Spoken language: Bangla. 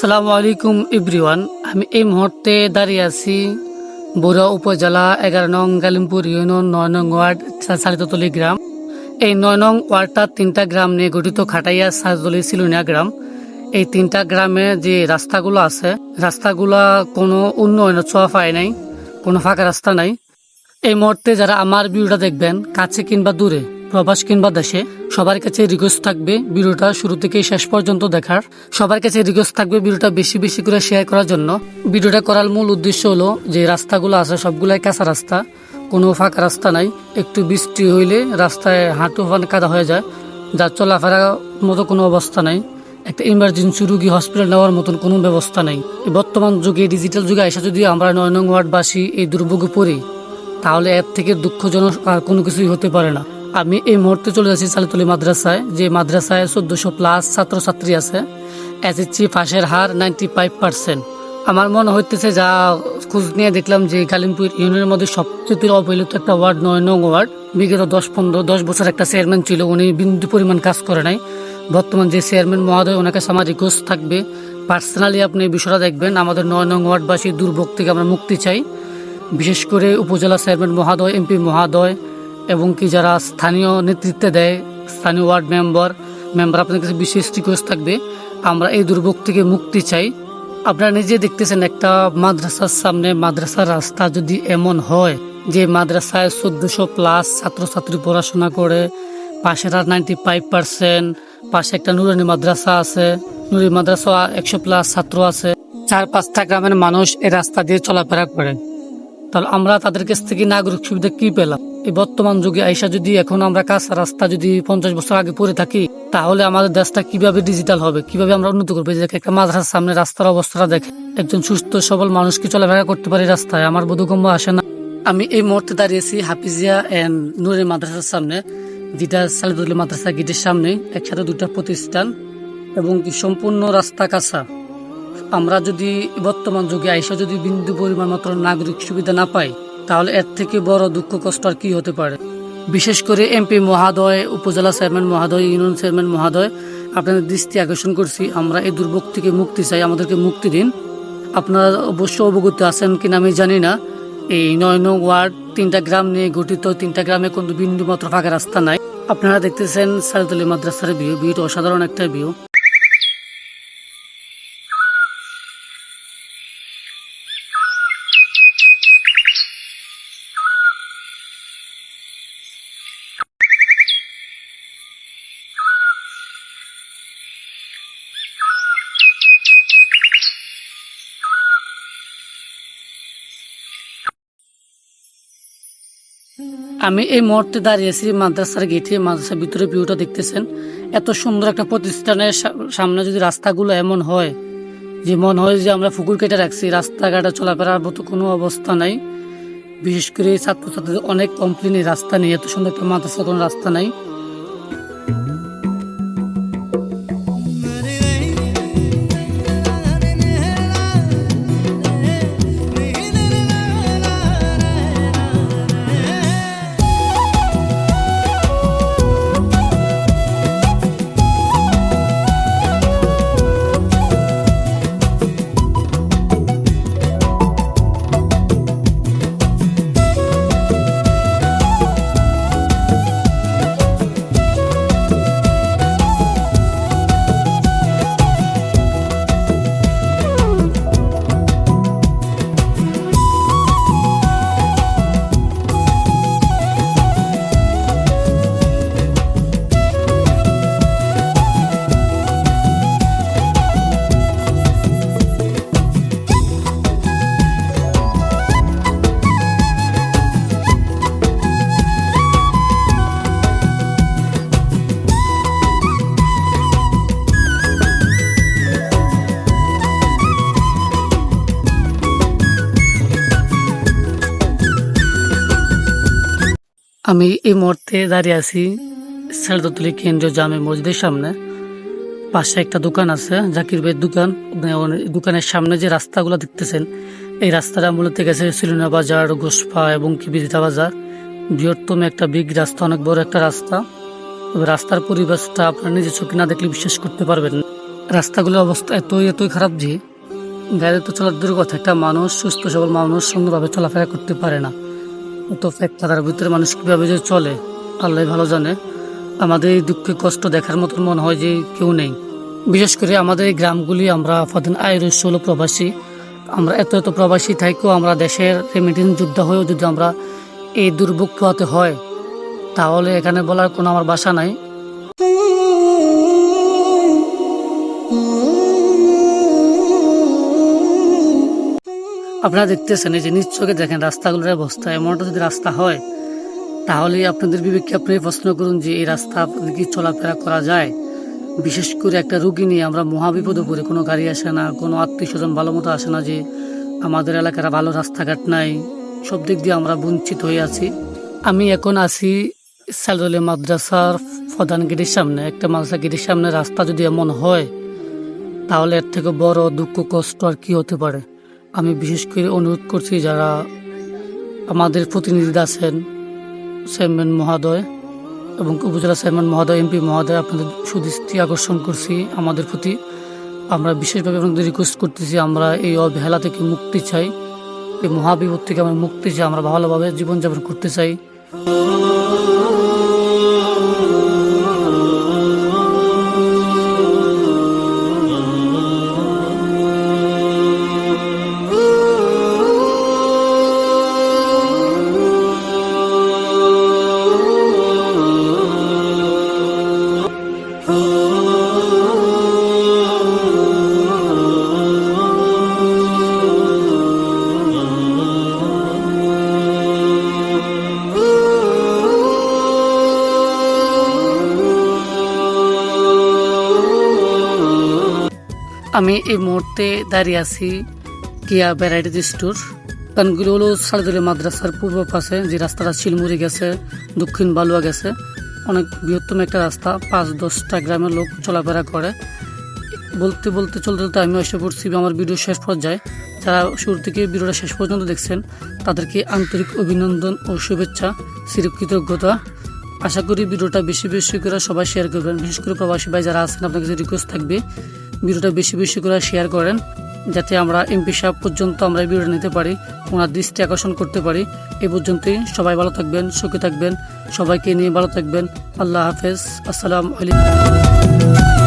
সালামু আলাইকুম এভরিওয়ান। আমি এই মুহূর্তে দাঁড়িয়ে আছি বড়ুয়া উপজেলা এগারো নং গালিমপুর ইউনিয়ন নয় নং ওয়ার্ড সালিততলি গ্রাম। এই নয় নং ওয়ার্ডটা তিনটা গ্রাম নিয়ে গঠিত খাটাইয়া সাজতলি সিলুনিয়া গ্রাম। এই তিনটা গ্রামে যে রাস্তাগুলো আছে, রাস্তাগুলা কোনো উন্নয়নের ছোঁয়া পায় নাই, কোনো ফাঁকা রাস্তা নাই। এই মুহূর্তে যারা আমার ভিডিওটা দেখবেন, কাছে কিংবা দূরে প্রবাস কিংবা দেশে সবার কাছে রিকোয়েস্ট থাকবে ভিডিওটা শুরু থেকে শেষ পর্যন্ত দেখার। সবার কাছে রিকোয়েস্ট থাকবে ভিডিওটা বেশি বেশি করে শেয়ার করার জন্য। ভিডিওটা করার মূল উদ্দেশ্য হলো যে রাস্তাগুলো আছে সবগুলাই কাঁচা রাস্তা, কোনো ফাঁকা রাস্তা নাই। একটু বৃষ্টি হইলে রাস্তায় হাঁটু ফান কাদা হয়ে যায়, যার চলাফেরার মতো কোনো অবস্থা নাই। একটা ইমার্জেন্সি রুগী হসপিটাল নেওয়ার মতন কোনো ব্যবস্থা নেই। বর্তমান যুগে ডিজিটাল যুগে এসে যদি আমরা নয় নং ওয়ার্ডবাসী এই দুর্ভোগে পড়ি, তাহলে এর থেকে দুঃখজনক আর কোনো কিছুই হতে পারে না। আমি এই মুহূর্তে চলে যাচ্ছি সালিতলি মাদ্রাসায়। যে মাদ্রাসায় চোদ্দশো প্লাস ছাত্রছাত্রী আছে। এসএসসি পাশের হার নাইনটি ফাইভ পার্সেন্ট আমার মনে হইতেছে যা খোঁজ নিয়ে দেখলাম যে কালিমপুর ইউনিয়নের মধ্যে সবচেয়ে অবহেলিত একটা ওয়ার্ড নয় নং ওয়ার্ড। বিগত দশ, পনেরো, দশ বছর একটা চেয়ারম্যান ছিল, উনি বিন্দু পরিমাণ কাজ করে নাই। বর্তমান যে চেয়ারম্যান মহোদয়, ওনাকে আমার রিকোয়েস্ট থাকবে। পার্সোনালি আপনি বিষয়টা দেখবেন, আমাদের নয় নং ওয়ার্ডবাসী দুর্ভোগ থেকে আমরা মুক্তি চাই। বিশেষ করে উপজেলা চেয়ারম্যান মহোদয়, এমপি মহোদয় এবং কি যারা স্থানীয় নেতৃত্বে দেয়, স্থানীয় ওয়ার্ড মেম্বার মেম্বার আপনাদের কাছে বিশেষ রিকোয়েস্ট থাকবে, আমরা এই দুর্ভোগ থেকে মুক্তি চাই। আপনারা নিজে দেখতেছেন একটা মাদ্রাসার সামনে মাদ্রাসার রাস্তা যদি এমন হয়, যে মাদ্রাসায় চোদ্দশো প্লাস ছাত্রছাত্রী পড়াশোনা করে পাশের আর নাইনটি ফাইভ পার্সেন্ট পাশে একটা নুরানি মাদ্রাসা আছে নুরি মাদ্রাসা একশো প্লাস ছাত্র আছে, চার পাঁচটা গ্রামের মানুষ এই রাস্তা দিয়ে চলাফেরা করে। তাহলে আমরা তাদের কাছ থেকে নাগরিক সুবিধা কি পেলাম? এই বর্তমান যুগে আইসা যদি এখন আমরা কাঁচা রাস্তা যদি পঞ্চাশ বছর আগে পড়ে থাকি, তাহলে আমাদের দেশটা কীভাবে ডিজিটাল হবে? কীভাবে আমরা উন্নতি করব? একটা মাদ্রাসার সামনে রাস্তার অবস্থাটা দেখে একজন সুস্থ, সবল মানুষ কি চলাফেরা করতে পারে রাস্তায়। আমার বোধগম্য আসে না। আমি এই মুহূর্তে দাঁড়িয়েছি হাফিজিয়া এন্ড নুরের মাদ্রাসার সামনে, যেটা সালিদুল্লাহ মাদ্রাসা গেটের সামনে, একসাথে দুটা প্রতিষ্ঠান এবং কি সম্পূর্ণ রাস্তা কাঁচা। আমরা যদি বর্তমান যুগে আইসা যদি বিন্দু পরিমাণ মাত্র নাগরিক সুবিধা না পাই তাহলে এর থেকে বড় দুঃখ, কষ্ট আর কি হতে পারে? বিশেষ করে এমপি মহাদয়, উপজেলা চেয়ারম্যান মহাদয়, ইউনিয়ন চেয়ারম্যান মহাদয়, আপনাদের দৃষ্টি আকর্ষণ করছি। আমরা এই দুর্ভোগ থেকে মুক্তি চাই, আমাদেরকে মুক্তি দিন। আপনারা অবশ্য অবগত আছেন কিনা আমি জানি না। এই নয় নং ওয়ার্ড তিনটা গ্রাম নিয়ে গঠিত তিনটা গ্রামে কোনো বিন্দু মাত্র ফাঁকা রাস্তা নাই। আপনারা দেখতেছেন সারতলি মাদ্রাসার ভিউ। ভিউটা অসাধারণ একটা ভিউ। আমি এই মুহূর্তে দাঁড়িয়েছি মাদ্রাসার গেটে, মাদ্রাসার ভিতরে ভিউটা দেখতেছেন। এত সুন্দর একটা প্রতিষ্ঠানের সামনে যদি রাস্তাগুলো এমন হয় যে মন হয় যে আমরা ফুকুর কেটে রাখছি, রাস্তাঘাটে চলাফেরার মতো কোনো অবস্থা নাই। বিশেষ করে ছাত্রছাত্রীদের অনেক কমপ্লেন রাস্তা নেই এত সুন্দর একটা মাদ্রাসা কোনো রাস্তা নাই। আমি এই মুহূর্তে দাঁড়িয়ে আছি সারদতলি কেন্দ্রীয় জামে মসজিদের সামনে। পাশে একটা দোকান আছে, জাকির ভাইয়ের দোকান। দোকানের সামনে যে রাস্তাগুলো দেখতেছেন, এই রাস্তাটা মূলত গেছে সিলুনা বাজার, গোসপা এবং কি বাজার। বৃহত্তম একটা বিগ রাস্তা, অনেক বড় একটা রাস্তা। রাস্তার পরিবেশটা আপনার নিজে চোখে না দেখলে বিশ্বাস করতে পারবেন। রাস্তাগুলোর অবস্থা এতই এতই খারাপ যে, গাড়ি তো চলার দূর কথা, একটা মানুষ, সুস্থ সবল মানুষ, সুন্দরভাবে চলাফেরা করতে পারে না। তো ফেক ভিতরে মানুষ কীভাবে যে চলে, আল্লাহ ভালো জানে। আমাদের এই দুঃখে কষ্ট দেখার মতো মনে হয় যে কেউ নেই। বিশেষ করে আমাদের এই গ্রামগুলি, আমরা ফদিন আয়ের উৎস হলো প্রবাসী। আমরা এত এত প্রবাসী থাকেও আমরা দেশের রেমিটেন্স যোদ্ধা হয়েও যদি আমরা এই দুর্ভোগ পোহাতে হয়, তাহলে এখানে বলার কোনো আমার বাসা নাই। আপনারা দেখতেছেন, এই যে নিজ চোখে দেখেন রাস্তাগুলোর অবস্থা, এমনটা যদি রাস্তা হয় তাহলে আপনাদের বিবেককে আপনি প্রশ্ন করুন যে এই রাস্তা আপনাদের কি চলাফেরা করা যায়? বিশেষ করে একটা রুগী নিয়ে আমরা মহাবিপদে পড়ে, কোনো গাড়ি আসে না, কোনো আত্মীয় স্বজন ভালো মতো আসে না যে আমাদের এলাকার ভালো রাস্তাঘাট নাই, সব দিক দিয়ে আমরা বঞ্চিত হয়ে আছি। আমি এখন আছি সালদলি মাদ্রাসার প্রধান গেটের সামনে, একটা মাদ্রাসা গেটের সামনে, রাস্তা যদি এমন হয়, তাহলে এর থেকে বড় দুঃখ, কষ্ট আর কি হতে পারে? আমি বিশেষ করে অনুরোধ করছি যারা আমাদের প্রতিনিধি আছেন, চেয়ারম্যান মহোদয় এবং উপজেলা চেয়ারম্যান মহোদয়, এমপি মহোদয়, আপনাদের সুদৃষ্টি আকর্ষণ করছি আমাদের প্রতি। আমরা বিশেষভাবে আপনাদের রিকোয়েস্ট করতেছি, আমরা এই অবহেলা থেকে মুক্তি চাই, এই মহাবিপদ থেকে আমরা মুক্তি চাই, আমরা ভালোভাবে জীবনযাপন করতে চাই। আমি এই মুহূর্তে দাঁড়িয়ে আছি কিয়া ভ্যারাইটিজ স্টোর। কানগুলো হলো সারদুলি মাদ্রাসার পূর্ব পাশে যে রাস্তাটা শিলমুড়ি গেছে, দক্ষিণ বালুয়া গেছে। অনেক বৃহত্তম একটা রাস্তা, পাঁচ দশটা গ্রামের লোক চলাফেরা করে। বলতে বলতে চলতে চলতে আমি এসে পড়ছি, আমার ভিডিও শেষ পর্যায়ে। যারা শুরু থেকে ভিডিওটা শেষ পর্যন্ত দেখছেন, তাদেরকে আন্তরিক অভিনন্দন ও শুভেচ্ছা চিরকৃতজ্ঞতা আশা করি ভিডিওটা বেশি বেশি করে সবাই শেয়ার করবেন। বিশেষ করে প্রবাসী ভাই যারা আছেন আপনার কাছে রিকোয়েস্ট থাকবে ভিডিওটা বেশি বেশি করে শেয়ার করেন, যাতে আমরা এমপি সাহেব পর্যন্ত আমরা এই ভিডিওটা নিতে পারি, ওনার দৃষ্টি আকর্ষণ করতে পারি। এ পর্যন্তই, সবাই ভালো থাকবেন, সুখী থাকবেন, সবাইকে নিয়ে ভালো থাকবেন। আল্লাহ হাফেজ, আসসালাম আলাইকুম।